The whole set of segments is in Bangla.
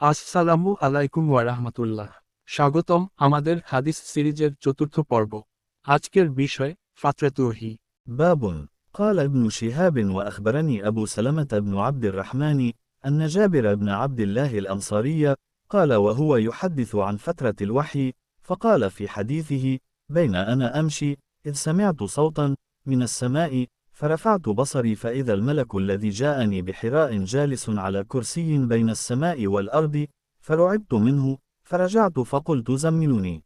আসসালামু আলাইকুম ওয়ারাহমাতুল্লাহ স্বাগতম আমাদের হাদিস সিরিজের চতুর্থ পর্ব আজকের বিষয় ফাতরাতুহি باب قال ابن شهاب وأخبرني أبو سلمة بن عبد الرحمن أن جابر بن عبد الله الأنصاري قال وهو يحدث عن فترة الوحي فقال في حديثه بين أنا أمشي إذ سمعت صوتا من السماء فرفعت بصري فإذا الملك الذي جاءني بحراء جالس على كرسي بين السماء والأرض فرعبت منه فرجعت فقلت زملوني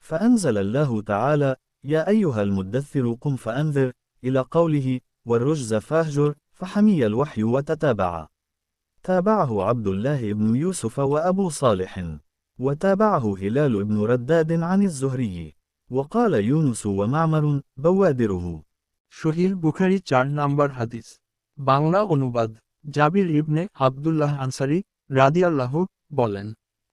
فأنزل الله تعالى يا أيها المدثر قم فأنذر إلى قوله والرجز فاهجر فحمي الوحي وتتابع. تابعه عبد الله بن يوسف وأبو صالح وتابعه هلال بن رداد عن الزهري. وقال يونس ومعمر بوادره. শহীল বুখারি চার নাম্বার হাদিস। বাংলা অনুবাদ, জাবির ইবনে আবদুল্লাহ আনসারি রাদিয়াল্লাহু বলেন,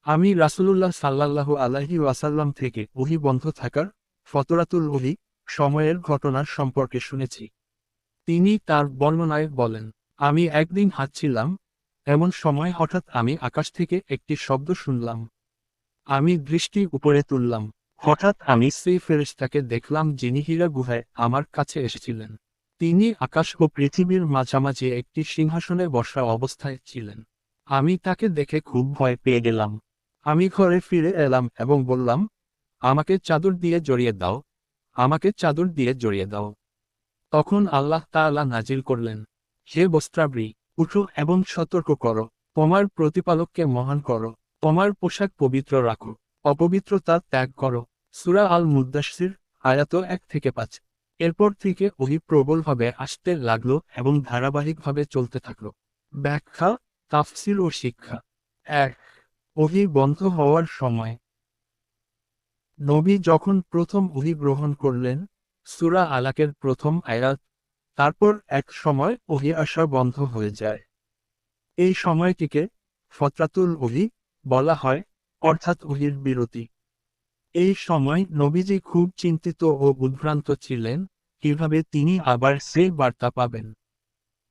আমি রাসূলুল্লাহ সাল্লাল্লাহু আলাইহি ওয়াসাল্লাম থেকে ওহি বন্ধ থাকার ফতরাতুল ওহি সময়ের ঘটনার সম্পর্কে শুনেছি। তিনি তার বর্ণনায় বলেন, আমি একদিন হাঁটছিলাম, এমন সময় হঠাৎ আমি আকাশ থেকে একটি শব্দ শুনলাম। আমি দৃষ্টি উপরে তুললাম। হঠাৎ আমি সেই ফেরেশতাকে দেখলাম যিনি হীরা গুহায় আমার কাছে এসেছিলেন। তিনি আকাশ ও পৃথিবীর মাঝামাঝি একটি সিংহাসনে বসা অবস্থায় ছিলেন। আমি তাকে দেখে খুব ভয় পেয়ে গেলাম। আমি ঘরে ফিরে এলাম এবং বললাম, আমাকে চাদর দিয়ে জড়িয়ে দাও। আমাকে চাদর দিয়ে জড়িয়ে দাও। তখন আল্লাহ তাআলা নাজিল করলেন, হে বস্ত্রাবৃ উঠো এবং সতর্ক করো। তোমার প্রতিপালককে মহান করো। তোমার পোশাক পবিত্র রাখো। অপবিত্রতা ত্যাগ করো। সুরা আল মুদাসির আয়াত এক থেকে পাঁচ। এরপর থেকে ওহি প্রবলভাবে আসতে লাগল এবং ধারাবাহিকভাবে চলতে থাকল। ব্যাখ্যা, তাফসির ও শিক্ষা। এক, ওহি বন্ধ হওয়ার সময়। নবী যখন প্রথম ওহি গ্রহণ করলেন, সুরা আলাকের প্রথম আয়াত, তারপর এক সময় ওহি আসা বন্ধ হয়ে যায়। এই সময়টিকে ফতরাতুল ওহি বলা হয়, অর্থাৎ ওহির বিরতি। এই সময় নবীজি খুব চিন্তিত ও উদ্ভ্রান্ত ছিলেন, কীভাবে তিনি আবার সেই বার্তা পাবেন?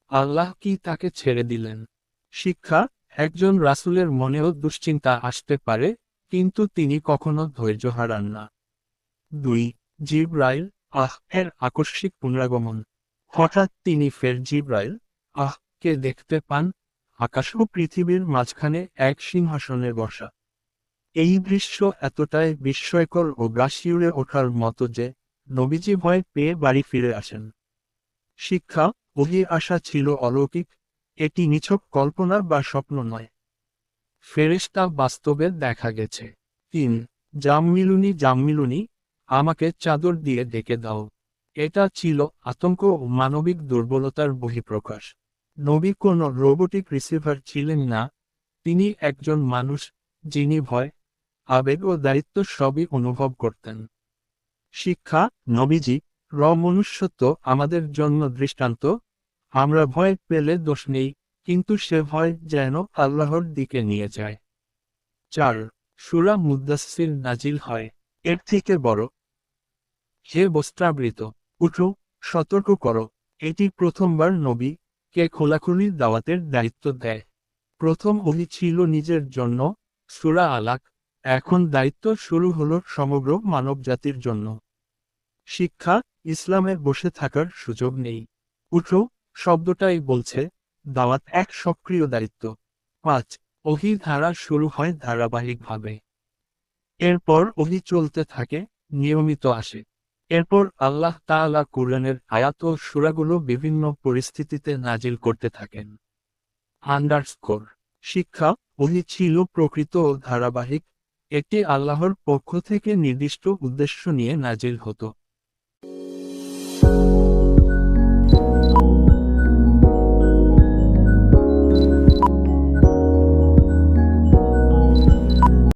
আল্লাহ কি তাকে ছেড়ে দিলেন? শিক্ষা, একজন রাসূলের মনেও দুশ্চিন্তা আসতে পারে, কিন্তু তিনি কখনো ধৈর্য হারান না। দুই, জিব্রাইল, আহ, এর আকস্মিক পুনরাগমন। হঠাৎ তিনি ফের জিব্রাইল, আহ, কে দেখতে পান? আকাশ ও পৃথিবীর মাঝখানে এক সিংহাসনে বসা। এই দৃশ্য এতটাই বিস্ময়কর ও গ্রাসিউড়ে ওঠার মতো যে নবীজি ভয় পেয়ে বাড়ি ফিরে আসেন। শিক্ষা ওহি আশা ছিল অলৌকিক, এটি নিছক কল্পনা বা স্বপ্ন নয়। ফেরেশতা বাস্তবে দেখা গেছে। তিন জামমিলুনি জামমিলুনি আমাকে চাদর দিয়ে ডেকে দাও। এটা ছিল আতঙ্ক ও মানবিক দুর্বলতার বহিঃপ্রকাশ। নবী কোনো রোবোটিক রিসিভার ছিলেন না। তিনি একজন মানুষ যিনি ভয় আবেগ ও দায়িত্ব সবই অনুভব করতেন। শিক্ষা, নবীজি, র মনুষ্যত্ব আমাদের জন্য দৃষ্টান্ত। আমরা ভয় পেলে দোষ নেই, কিন্তু সে ভয় যেন আল্লাহর দিকে নিয়ে যায়। চার, সুরা মুদাসির নাজিল হয়। এর থেকে বড়। হে বস্ত্রাবৃত, উঠো, সতর্ক করো। এটি প্রথমবার নবী কে খোলাখুলি দাওয়াতের দায়িত্ব দেয়। প্রথম ওহি ছিল নিজের জন্য, সুরা আলাক। এখন দায়িত্ব শুরু হলো সমগ্র মানবজাতির জন্য। শিক্ষা, ইসলামে বসে থাকার সুযোগ নেই। উঠো, শব্দটাই বলছে, দাওয়াত এক সক্রিয় দায়িত্ব। পাঁচ ওহি ধারা শুরু হয় ধারাবাহিকভাবে। এরপর অহি চলতে থাকে, নিয়মিত আসে। এরপর আল্লাহ তাআলা কুরআনের আয়াত ও সুরাগুলো বিভিন্ন পরিস্থিতিতে নাজিল করতে থাকেন। আন্ডারস্কোর, শিক্ষা ওহি ছিল প্রকৃত ও ধারাবাহিক এটি আল্লাহর পক্ষ থেকে নির্দিষ্ট উদ্দেশ্য নিয়ে নাজিল হতো।